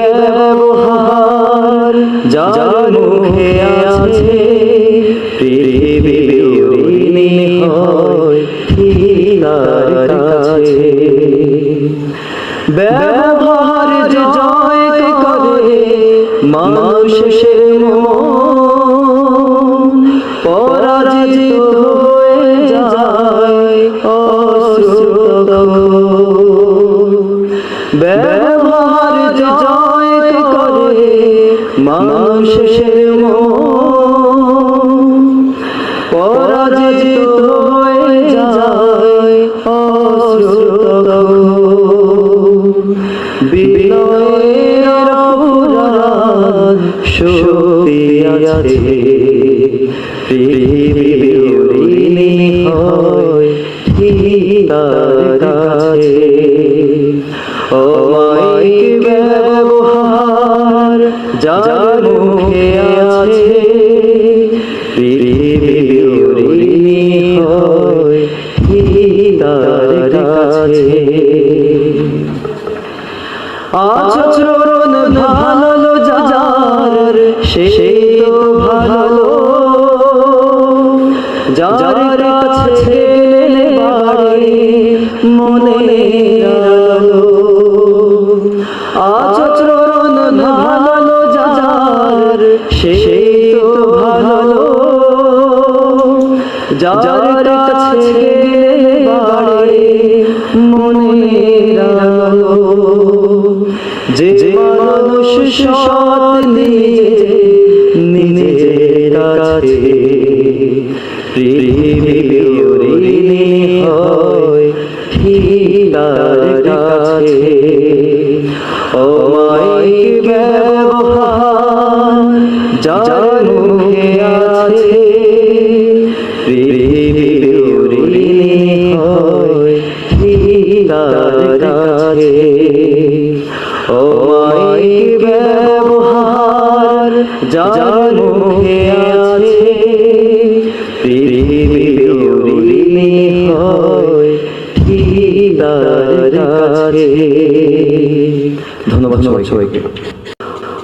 ব্যবহার যার মুখে আছে ব্যবহার জয় করে মানুষের মন পরাজিত যায় অশ্রুত ব্যবহার মানুষের মন পরাজিত হয়ে যায় অশ্রুত বিনয়ের অপরাধ শক্তি হয় ঠিক যার মুখে আছে আচরণ ভালো যার সে ভালো যার কাছে মনে আচরণ ভালো যার সে তো ভালো। যার কাছে মনে আলো। যে মানুষ সৎ নিজে নিজের কাছে হয় ঠিক কাছে। অমায়িক ব্যবহার যার মুখে আছে হয় কাছে অমায়িক ব্যবহার যার মুখে আছে হয় কাছে ধন্যবাদ সবাইকে